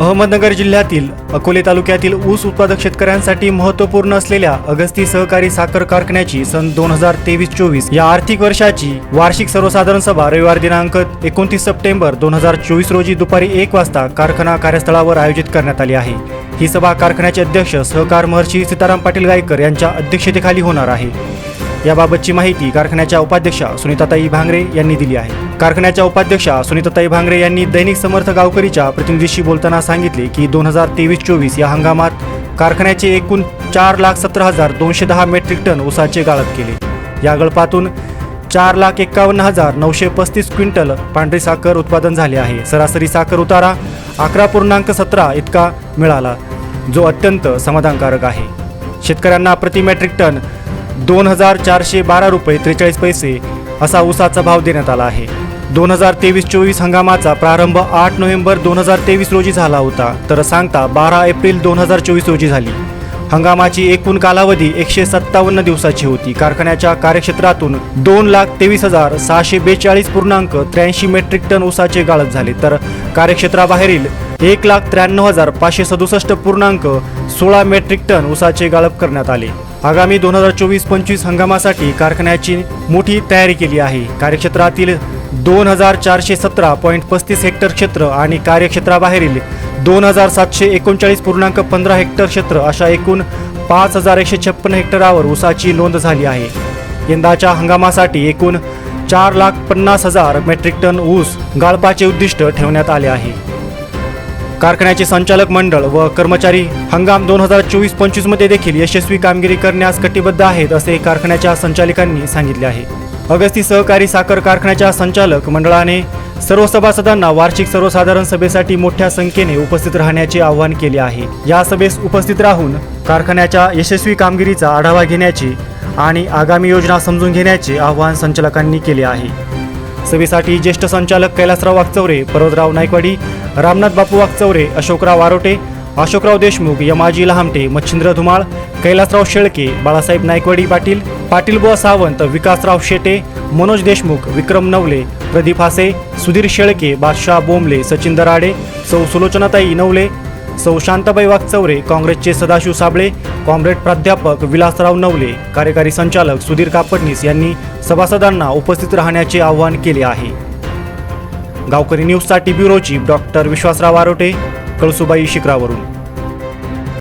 अहमदनगर जिल्ह्यातील अकोले तालुक्यातील ऊस उत्पादक शेतकऱ्यांसाठी महत्त्वपूर्ण असलेल्या अगस्ती सहकारी साखर कारखान्याची सन दोन हजार तेवीस चोवीस या आर्थिक वर्षाची वार्षिक सर्वसाधारण सभा रविवार दिनांक एकोणतीस सप्टेंबर दोन हजार चोवीस रोजी दुपारी एक वाजता कारखाना कार्यस्थळावर आयोजित करण्यात आली आहे. ही सभा कारखान्याचे अध्यक्ष सहकार महर्षी सीताराम पाटील गायकर यांच्या अध्यक्षतेखाली होणार आहे. याबाबतची माहिती कारखान्याच्या उपाध्यक्षा सुनीताताई भांगरे यांनी दिली आहे. कारखान्याच्या उपाध्यक्षा सुनीताताई भांगरे यांनी दैनिक समर्थ गावकरीच्या प्रतिनिधीशी बोलताना सांगितले की दोन हजार तेवीस चोवीस या हंगामात कारखान्याचे एकूण चार लाख सतरा हजार दोनशे दहा मेट्रिक टन ऊसाचे गाळप केले. या गळपातून चार लाख एक्कावन्न हजार नऊशे पस्तीस क्विंटल पांढरी साखर उत्पादन झाले आहे. सरासरी साखर उतारा अकरा पूर्णांक सतरा इतका मिळाला जो अत्यंत समाधानकारक आहे. शेतकऱ्यांना प्रति मेट्रिक टन दोन हजार चारशे बारा रुपये त्रेचाळीस पैसे असा ऊसाचा भाव देण्यात आला आहे. दोन हजार तेवीस चोवीस हंगामाचा प्रारंभ आठ नोव्हेंबर दोन हजार तेवीस रोजी झाला होता. तर सांगता बारा एप्रिल दोन हजार चोवीस रोजी झाली. हंगामाची एकूण कालावधी एकशे सत्तावन्न दिवसाची होती. कारखान्याच्या कार्यक्षेत्रातून दोन लाख तेवीस हजार सहाशे बेचाळीस पूर्णांक त्र्याऐंशी मेट्रिक टन ऊसाचे गाळप झाले. तर कार्यक्षेत्राबाहेरील एक लाख त्र्याण्णव हजार पाचशे सदुसष्ट पूर्णांक सोळा मेट्रिक टन ऊसाचे गाळप करण्यात आले. आगामी दोन हजार चोवीस पंचवीस हंगामासाठी कारखान्याची मोठी तयारी केली आहे. कार्यक्षेत्रातील दोन हजार चारशे सतरा पॉईंट पस्तीस हेक्टर क्षेत्र आणि कार्यक्षेत्राबाहेरील दोन हजार सातशे एकोणचाळीस पूर्णांक पंधरा हेक्टर क्षेत्र अशा एकूण पाच हजार एकशे छप्पन हेक्टरावर ऊसाची नोंद झाली आहे. यंदाच्या हंगामासाठी एकूण चार लाख पन्नास हजार मेट्रिक टन ऊस गाळपाचे उद्दिष्ट ठेवण्यात आले आहे. कारखान्याचे संचालक मंडळ व कर्मचारी हंगाम दोन हजार चोवीस पंचवीसमध्ये देखील यशस्वी कामगिरी करण्यास कटिबद्ध आहेत असे कारखान्याच्या संचालकांनी सांगितले आहे. अगस्ती सहकारी साखर कारखान्याच्या संचालक मंडळाने सर्व सभासदांना वार्षिक सर्वसाधारण सभेसाठी मोठ्या संख्येने उपस्थित राहण्याचे आवाहन केले आहे. या सभेस उपस्थित राहून कारखान्याच्या यशस्वी कामगिरीचा आढावा घेण्याचे आणि आगामी योजना समजून घेण्याचे आवाहन संचालकांनी केले आहे. सभेसाठी ज्येष्ठ संचालक कैलासराव वागचौरे पर्वतराव नायकवाडी रामनाथ बापू वाकचौरे अशोकराव वारोटे अशोकराव देशमुख यमाजी लहामटे मच्छिंद्र धुमाळ कैलासराव शेळके बाळासाहेब नायकवाडी पाटील पाटीलबुवा सावंत विकासराव शेटे मनोज देशमुख विक्रम नवले प्रदीप हासे सुधीर शेळके बादशाह बोंबले सचिन दराडे सौ सुलोचनाताई नवले सौ शांताबाई वाघचौरे काँग्रेसचे सदाशिव साबळे कॉम्रेड प्राध्यापक विलासराव नवले कार्यकारी संचालक सुधीर कापडणीस यांनी सभासदांना उपस्थित राहण्याचे आवाहन केले आहे. गावकरी न्यूजसाठी ब्युरोची डॉक्टर विश्वासराव आरोटे कळसुबाई शिखरावरून